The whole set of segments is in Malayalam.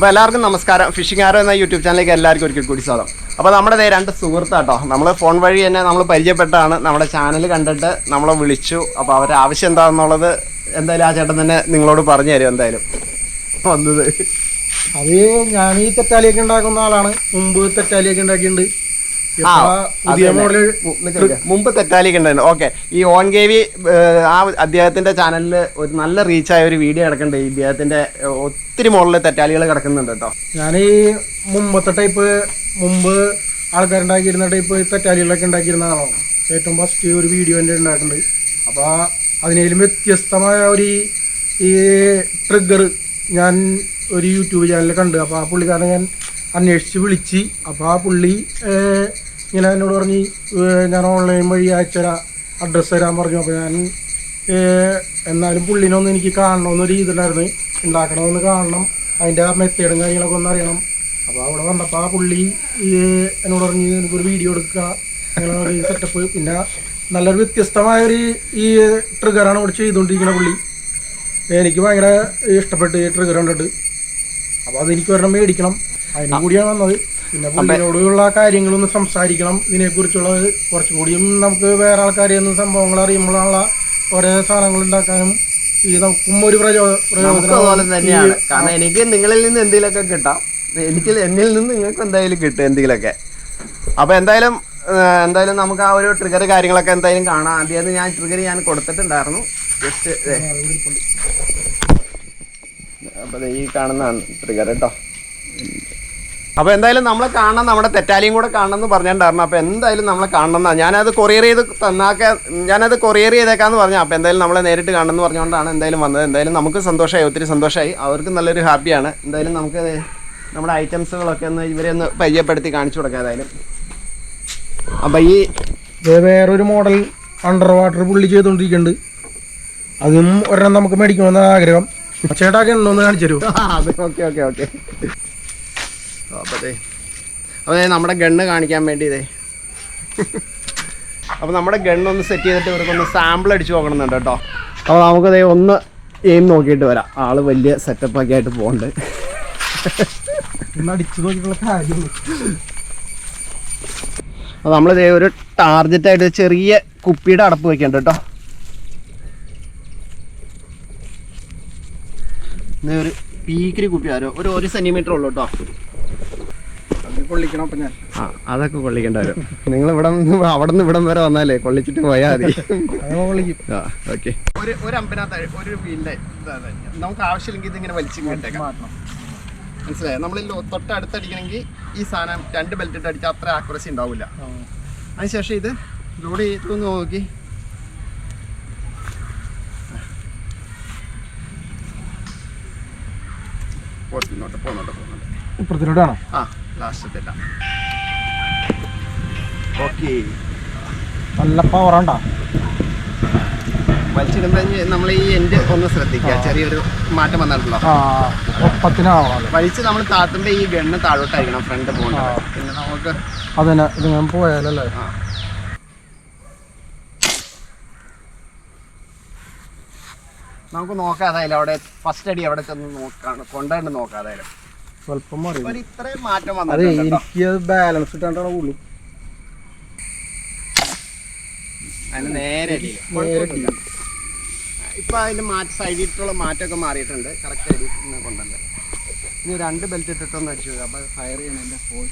അപ്പോൾ എല്ലാവർക്കും നമസ്കാരം. ഫിഷിംഗ് ആരോ എന്ന യൂട്യൂബ് ചാനലിലേക്ക് എല്ലാവർക്കും ഒരിക്കൽ കൂടി സ്വാഗതം. അപ്പോൾ നമ്മുടെ രണ്ട് സുഹൃത്താട്ടോ നമ്മൾ ഫോൺ വഴി തന്നെ നമ്മൾ പരിചയപ്പെട്ടാണ് നമ്മുടെ ചാനൽ കണ്ടിട്ട് നമ്മളെ വിളിച്ചു. അപ്പോൾ അവരുടെ ആവശ്യം എന്താണെന്നുള്ളത് എന്തായാലും ആ ചേട്ടൻ തന്നെ നിങ്ങളോട് പറഞ്ഞു തരും എന്തായാലും. വന്നത്. അത് ഞാൻ ഈ തെറ്റാലിയൊക്കെ ഉണ്ടാക്കുന്ന ആളാണ്. മുമ്പ് തെറ്റാലിയൊക്കെ ഉണ്ടാക്കിയിട്ടുണ്ട്. മുമ്പ് തെറ്റാലിക്ക് ഉണ്ടായിരുന്നു. ഓക്കെ. ഈ ഓൺ ഗേവി ആ അദ്ദേഹത്തിന്റെ ചാനലിൽ ഒരു നല്ല റീച്ചായ ഒരു വീഡിയോ കിടക്കുന്നുണ്ട് ഇദ്ദേഹത്തിന്റെ ഒത്തിരി മുകളിൽ തെറ്റാലികൾ കിടക്കുന്നുണ്ട് കേട്ടോ. ഞാൻ ഈ മുമ്പത്തെ ടൈപ്പ് മുമ്പ് ആൾക്കാരുണ്ടാക്കിയിരുന്ന ടൈപ്പ് തെറ്റാലികളൊക്കെ ഉണ്ടാക്കിയിരുന്ന ആളാണ് ഏറ്റവും ഫസ്റ്റ് ഒരു വീഡിയോ എന്റെ ഉണ്ടായിട്ടുണ്ട്. അപ്പോൾ അതിനേലും വ്യത്യസ്തമായ ഒരു ഈ ട്രിഗർ ഞാൻ ഒരു യൂട്യൂബ് ചാനലിൽ കണ്ടു. അപ്പോൾ ആ പുള്ളിക്കാരനെ ഞാൻ അന്വേഷിച്ച് വിളിച്ച് അപ്പോൾ ആ പുള്ളി ഇങ്ങനെ എന്നോട് പറഞ്ഞ് ഞാൻ ഓൺലൈൻ വഴി അയച്ചുതരാം അഡ്രസ്സ് തരാൻ പറഞ്ഞു. അപ്പോൾ ഞാൻ എന്നാലും പുള്ളിനൊന്ന് എനിക്ക് കാണണമെന്നൊരു ഇതിലായിരുന്നു ഉണ്ടാക്കണമെന്ന് കാണണം അതിന്റെ ആ മെത്തേഡും കാര്യങ്ങളൊക്കെ ഒന്ന് അറിയണം. അപ്പോൾ അവിടെ വന്നപ്പോൾ ആ പുള്ളി എന്നോട് പറഞ്ഞ് എനിക്കൊരു വീഡിയോ എടുക്കുക അങ്ങനെ ഒരു സെറ്റപ്പ് പിന്നെ നല്ലൊരു വ്യത്യസ്തമായൊരു ഈ ട്രിഗറാണ് ഇവിടെ ചെയ്തുകൊണ്ടിരിക്കുന്ന പുള്ളി. എനിക്ക് ഭയങ്കര ഇഷ്ടപ്പെട്ട് ഈ ട്രിഗർ കണ്ടിട്ട്. അപ്പോൾ അതെനിക്ക് ഒരെണ്ണം മേടിക്കണം. അതിനും കൂടിയാണ് വന്നത്. പിന്നെ പുള്ളിയോടുള്ള കാര്യങ്ങളൊന്ന് സംസാരിക്കണം. ഇതിനെക്കുറിച്ചുള്ളത് കുറച്ചും കൂടിയും നമുക്ക് വേറെ ആൾക്കാരെ ഒന്നും സംഭവങ്ങൾ അറിയുമ്പോഴുള്ള ഓരോ സാധനങ്ങൾ ഉണ്ടാക്കാനും ഈ നമുക്കും ഒരു പ്രചോദനം തന്നെയാണ്. കാരണം എനിക്ക് നിങ്ങളിൽ നിന്ന് എന്തെങ്കിലുമൊക്കെ കിട്ടാം. എനിക്ക് എന്നിൽ നിന്ന് നിങ്ങൾക്ക് എന്തായാലും കിട്ടും എന്തെങ്കിലുമൊക്കെ. അപ്പോൾ എന്തായാലും എന്തായാലും നമുക്ക് ആ ഒരു ട്രിഗർ കാര്യങ്ങളൊക്കെ എന്തായാലും കാണാം. ആദ്യം ഞാൻ ട്രിഗർ ഞാൻ കൊടുത്തിട്ടുണ്ടായിരുന്നു. ജസ്റ്റ് അപ്പോൾ ഈ കാണുന്നതാണ് ട്രിഗർ കേട്ടോ അപ്പോൾ എന്തായാലും നമ്മൾ കാണണം നമ്മുടെ തെറ്റാലിയും കൂടെ കാണണം എന്ന് പറഞ്ഞിട്ടുണ്ടായിരുന്നു അപ്പോൾ എന്തായാലും നമ്മളെ കാണണം എന്നാണ് ഞാനത് കൊറിയർ ചെയ്ത് തന്നാക്കാൻ ഞാനത് കൊറിയർ ചെയ്തേക്കാന്ന് പറഞ്ഞു. അപ്പോൾ എന്തായാലും നമ്മളെ നേരിട്ട് കാണണം എന്ന് പറഞ്ഞുകൊണ്ടാണ് എന്തായാലും വന്നത്. എന്തായാലും നമുക്ക് സന്തോഷമായി ഒത്തിരി സന്തോഷമായി അവർക്ക് നല്ലൊരു ഹാപ്പിയാണ്. എന്തായാലും നമുക്ക് നമ്മുടെ ഐറ്റംസുകളൊക്കെ ഒന്ന് ഇവരെ ഒന്ന് പരിചയപ്പെടുത്തി കാണിച്ചു കൊടുക്കാം ഏതായാലും അപ്പോൾ ഈ വേറൊരു മോഡൽ അണ്ടർ വാട്ടർ പുള്ളി ചെയ്തുകൊണ്ടിരിക്കുന്നുണ്ട്. അതും ഒരെണ്ണം നമുക്ക് മേടിക്കണമെന്ന് ആഗ്രഹം. ചേട്ടാക്കെ ഉണ്ടോന്ന് കാണിച്ചു തരുമോ? Okay okay okay. അപ്പോൾ ദേ നമ്മുടെ ഗണ്ണ് കാണിക്കാൻ വേണ്ടി ഇതേ അപ്പോൾ നമ്മുടെ ഗണ്ണൊന്ന് സെറ്റ് ചെയ്തിട്ട് ഇവർക്കൊന്ന് സാമ്പിൾ അടിച്ച് നോക്കണമെന്നുണ്ട് കേട്ടോ. അപ്പോൾ നമുക്ക് ദേ ഒന്ന് എയിം നോക്കിയിട്ട് വരാം. ആൾ വലിയ സെറ്റപ്പ് ഒക്കെ ആയിട്ട് പോകുന്നുണ്ട് കാര്യം അപ്പോൾ നമ്മൾ ദേ ഒരു ടാർജറ്റായിട്ട് ചെറിയ കുപ്പിയുടെ അടപ്പ് വെക്കുന്നുണ്ട് കേട്ടോ. ഒരു പീക്കിരി കുപ്പി ആരോ ഒരു ഒരു സെന്റിമീറ്റർ ഉള്ളൂ കേട്ടോ അത് പൊള്ളിക്കണം അപ്പൊ ഞാൻ ആ അതൊക്കെ കൊള്ളിക്കേണ്ട വരും. നിങ്ങൾ ഇവിടെ അവിടെ നിന്ന് ഇവിടം വരെ വന്നാലേ കൊള്ളിച്ചിട്ട് പോയാൽ മതി. അത് ആ ഓക്കെ. ഒരു ഒരു അമ്പതിനകത്ത് ഒരു വീലിന്റെ നമുക്ക് ആവശ്യമില്ലെങ്കിൽ ഇതിങ്ങനെ വലിച്ചു കേട്ടേക്കാം മാറ്റണം. മനസ്സിലായോ? നമ്മൾ തൊട്ടടുത്തടിക്കണമെങ്കിൽ ഈ സാധനം രണ്ട് ബെൽറ്റ് ഇട്ട് അടിച്ചാൽ അത്ര ആക്യുറസി ഉണ്ടാവില്ല അതിനുശേഷം ഇത് ലോഡ് ചെയ്തു നോക്കി. പോന്നോട്ട് പോന്നോട്ട് പോന്നോട്ട്. ഇപ്പുറത്തിനോടാണോ? ആ ലാസ്റ്റത്തെ ഓക്കെ. നല്ല പവറാണ്ടാ വലിച്ചിടുമ്പോൾ നമ്മൾ ഈ ഒന്ന് ശ്രദ്ധിക്കുക ചെറിയൊരു മാറ്റം വന്നിട്ടുണ്ടല്ലോ വലിച്ച് നമ്മൾ താത്തുമ്പോൾ ഈ ഗണ്ണ് താഴോട്ടായിരിക്കണം ഫ്രണ്ട് പോകേണ്ടത്. ആ. പിന്നെ നമുക്ക് അതന്നെ ഇത് ഞാൻ പോയാലല്ലേ? നമുക്ക് നോക്കാം അതായാലും അവിടെ ഫസ്റ്റ് അടി അവിടെ ചെന്ന് നോക്കാണ്. കൊണ്ടുവന്ന് നോക്കാം അതായാലും. സ്വല്പം മാറി. ഇത്രയും മാറ്റം അതെ എനിക്ക് അത് ബാലൻസ് ഇട്ടാണ്ടാണ് ഉള്ളു. അതിന് നേരെ. ഇപ്പൊ അതിന്റെ മാറ്റ സൈഡിട്ടുള്ള മാറ്റമൊക്കെ മാറിയിട്ടുണ്ട്. കറക്റ്റ് ആയിട്ട് കൊണ്ടുണ്ട് ഇനി രണ്ട് ബെൽറ്റ് ഇട്ടിട്ടൊന്നും അടിച്ചു അപ്പൊ ഫയർ ചെയ്യണതിന്റെ പോയി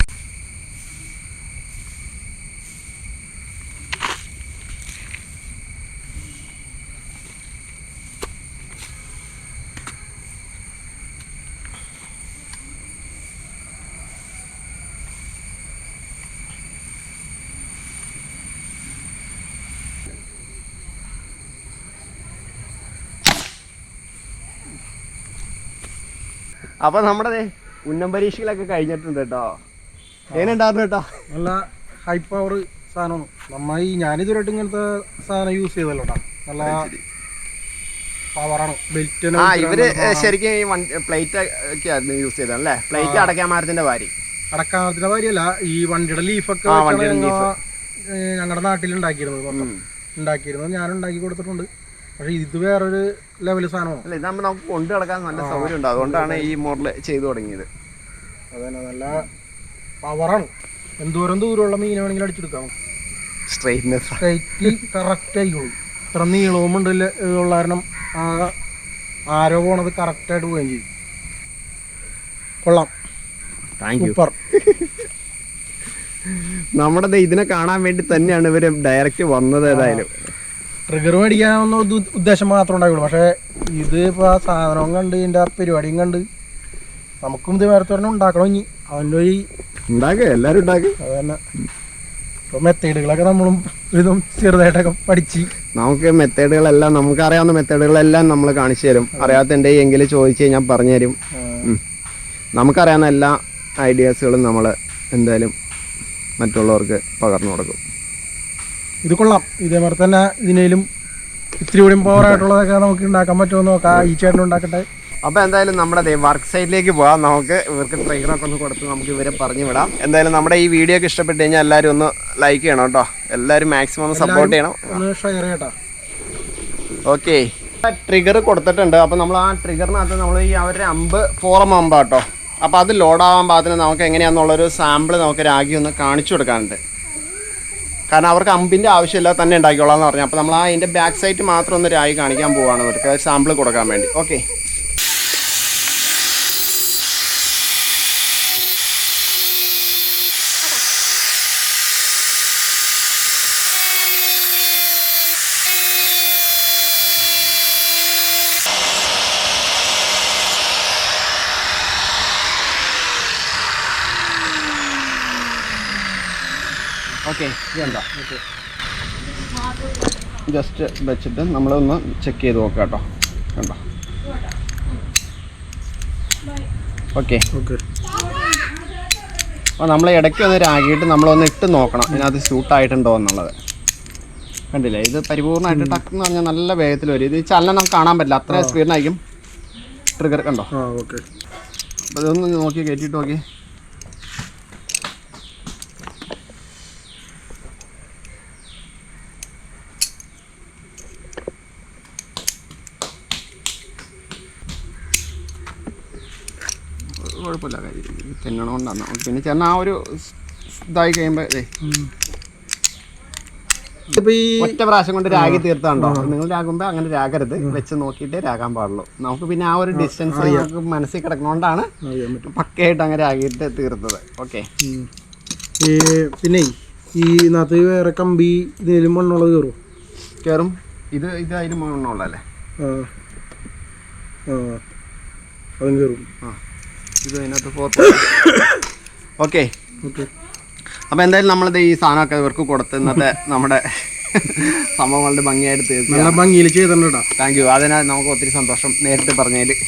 അപ്പൊ നമ്മുടെ ഉന്നം പരീക്ഷകളൊക്കെ കഴിഞ്ഞിട്ടുണ്ട് കേട്ടോ. എങ്ങനെയുണ്ടായിരുന്നു കേട്ടോ? നല്ല ഹൈ പവർ സാധനമാണ്. നന്നായി ഈ ഞാനിതുവരെയായിട്ട് ഇങ്ങനത്തെ സാധനം യൂസ് ചെയ്തല്ലോ. നല്ല പവറാണ് ബെൽറ്റ് ആ ഇവർ ശരിക്കും ഈ പ്ലേറ്റ് ഒക്കെ ആയിരുന്നു യൂസ് ചെയ്തത് അല്ലേ പ്ലേറ്റ് അടയ്ക്കാൻ മാരത്തിന്റെ വാരി അടക്കാമത്തിന്റെ വാരിയല്ല ഈ വണ്ടിയുടെ ലീഫൊക്കെ ഞങ്ങളുടെ നാട്ടിൽ ഉണ്ടാക്കിയിരുന്നത് ഉണ്ടാക്കിയിരുന്നത് ഞാൻ ഉണ്ടാക്കി കൊടുത്തിട്ടുണ്ട്. പക്ഷെ ഇത് വേറൊരു ലെവൽ സാധനമാണ്? അല്ല ഇതാകുമ്പോൾ നമുക്ക് കൊണ്ടു കിടക്കാൻ നല്ല സൗകര്യം ഉണ്ട്. അതുകൊണ്ടാണ് ഈ മോഡൽ ചെയ്തു തുടങ്ങിയത്. അതന്നെ നല്ല പവറാണ് എന്തോരം ദൂരമുള്ള മീൻ വേണമെങ്കിലും അടിച്ചെടുക്കാം. സ്ട്രെയിറ്റ്നെസ് സ്ട്രൈറ്റ് കറക്റ്റ് ആയിക്കോളും. ഇത്ര നീളവും ഉണ്ട് ഉള്ള കാരണം ആ ആരോ പോണത് കറക്റ്റായിട്ട് പോവുകയും ചെയ്യും. കൊള്ളാം. സൂപ്പർ നമ്മുടെ ഇതിനെ കാണാൻ വേണ്ടി തന്നെയാണ് ഇവർ ഡയറക്റ്റ് വന്നത് ഏതായാലും. ട്രിഗർ മേടിക്കാമെന്ന ഉദ്ദ- ഉദ്ദേശം മാത്രമേ ഉണ്ടാവുള്ളൂ. പക്ഷേ ഇത് ഇപ്പോൾ ആ സാധനവും കണ്ട് ഇതിന്റെ ആ പരിപാടിയും കണ്ട് നമുക്കും ഇത് വേറെ തന്നെ ഉണ്ടാക്കണം ഇനി. അവന്റെ ഒരു ഉണ്ടാക്കുക എല്ലാവരും ഉണ്ടാക്കുക അത് തന്നെ. ഇപ്പോൾ മെത്തേഡുകളൊക്കെ നമ്മളും ഇതും ചെറുതായിട്ടൊക്കെ പഠിച്ച്. നമുക്ക് മെത്തേഡുകളെല്ലാം നമുക്ക് അറിയാവുന്ന മെത്തേഡുകളെല്ലാം നമ്മൾ കാണിച്ചു തരും. അറിയാത്തതിന്റെ എങ്കിൽ ചോദിച്ചു കഴിഞ്ഞാൽ പറഞ്ഞു തരും. നമുക്കറിയാവുന്ന എല്ലാ ഐഡിയാസുകളും നമ്മൾ എന്തായാലും മറ്റുള്ളവർക്ക് പകർന്നു കൊടുക്കും. ഇത് കൊള്ളാം. ഇതേമാതിരി തന്നെ ഇതിനേലും ഇത്തിരി കൂടി പവർ ആയിട്ടുള്ളതൊക്കെ നമുക്ക് ഉണ്ടാക്കാൻ പറ്റുമോ എന്ന് നോക്കാം. ഈ ചേട്ടൻ ഉണ്ടാക്കട്ടെ. അപ്പോൾ എന്തായാലും നമ്മുടെ വർക്ക് സൈറ്റിലേക്ക് പോകാം നമുക്ക്. ഇവർക്ക് ട്രെയിനൊക്കെ ഒന്ന് കൊടുത്ത് നമുക്ക് ഇവരെ പറഞ്ഞു വിടാം. എന്തായാലും നമ്മുടെ ഈ വീഡിയോ ഒക്കെ ഇഷ്ടപ്പെട്ട് കഴിഞ്ഞാൽ എല്ലാവരും ഒന്ന് ലൈക്ക് ചെയ്യണം കേട്ടോ. എല്ലാവരും മാക്സിമം ഒന്ന് സപ്പോർട്ട് ചെയ്യണം. ഷെയർ ചെയ്യട്ടോ. ഓക്കെ ട്രിഗർ കൊടുത്തിട്ടുണ്ട്. അപ്പോൾ നമ്മൾ ആ ട്രിഗറിനകത്ത് നമ്മൾ ഈ അവരുടെ അമ്പ് ഫോറം അമ്പാട്ടോ അപ്പോൾ അത് ലോഡാവാൻ പാകത്തിന് നമുക്ക് എങ്ങനെയാണെന്നുള്ളൊരു സാമ്പിൾ നമുക്ക് രാഗി ഒന്ന് കാണിച്ചു കൊടുക്കാനുണ്ട്. കാരണം അവർക്ക് അമ്പിന്റെ ആവശ്യമില്ല തന്നെ ഉണ്ടാക്കിക്കോളാം എന്ന് പറഞ്ഞു. അപ്പോൾ നമ്മൾ ആ അതിന്റെ ബാക്ക് സൈഡ് മാത്രം ഒന്ന് രായി കാണിക്കാൻ പോവുകയാണ് അവർക്ക്. സാമ്പിൾ കൊടുക്കാൻ വേണ്ടി. ഓക്കെ ഓക്കെ ഇതെന്താ ജസ്റ്റ് വെച്ചിട്ട് നമ്മളൊന്ന് ചെക്ക് ചെയ്ത് നോക്കാം കേട്ടോ. കണ്ടോ? ഓക്കെ. ഓക്കെ. അപ്പോൾ നമ്മൾ ഇടയ്ക്ക് ഒന്ന് രാഗിയിട്ട് നമ്മളൊന്ന് ഇട്ട് നോക്കണം. ഇതിനകത്ത് സ്യൂട്ടായിട്ടുണ്ടോ എന്നുള്ളത്. കണ്ടില്ലേ? ഇത് പരിപൂർണമായിട്ട് ടക്ക് എന്ന് പറഞ്ഞാൽ നല്ല വേഗത്തിൽ വരും. ഇത് ചലനം നമുക്ക് കാണാൻ പറ്റില്ല. അത്ര സ്പീഡിനായിരിക്കും ട്രിഗർ കണ്ടോ? അപ്പോൾ ഇതൊന്ന് നോക്കി കയറ്റിയിട്ട് നോക്കി. കുഴപ്പമില്ല. ചെന്നണ കൊണ്ടാണ് പിന്നെ ചേർന്ന് ആ ഒരു ഇതായി കഴിയുമ്പോൾ ഒറ്റ പ്രാവശ്യം കൊണ്ട് രാഗി തീർത്താണ്ടോ? നിങ്ങൾ രാകുമ്പോൾ അങ്ങനെ രാഗരുത്. വെച്ച് നോക്കിയിട്ടേ രാകാൻ പാടുള്ളൂ. നമുക്ക് പിന്നെ ആ ഒരു ഡിസ്റ്റൻസ് നമുക്ക് മനസ്സിൽ കിടക്കണോണ്ടാണ് പക്കയായിട്ട് അങ്ങനെ രാഗിയിട്ട് തീർത്തത്. ഓക്കെ പിന്നെ ഈ ഇതിനകത്ത് വേറെ കമ്പി ഇതിലും മണ്ണുള്ളത് കയറും കയറും ഇത് ഇത് അതിന് മണ്ണുള്ളല്ലേ ആ. അതും കയറും ആ. ഇത് അതിനകത്ത് ഫോർ ഓക്കെ ഓക്കെ അപ്പോൾ എന്തായാലും നമ്മളിത് ഈ സാധനമൊക്കെ ഇവർക്ക് കൊടുത്ത് ഇന്നത്തെ നമ്മുടെ സംഭവങ്ങളുടെ ഭംഗിയായിട്ട് തീർന്നു നല്ല ഭംഗിയിൽ ചെയ്തിട്ടുണ്ടോ താങ്ക് യു അതിനാൽ നമുക്ക് ഒത്തിരി സന്തോഷം നേരിട്ട് പറഞ്ഞതിൽ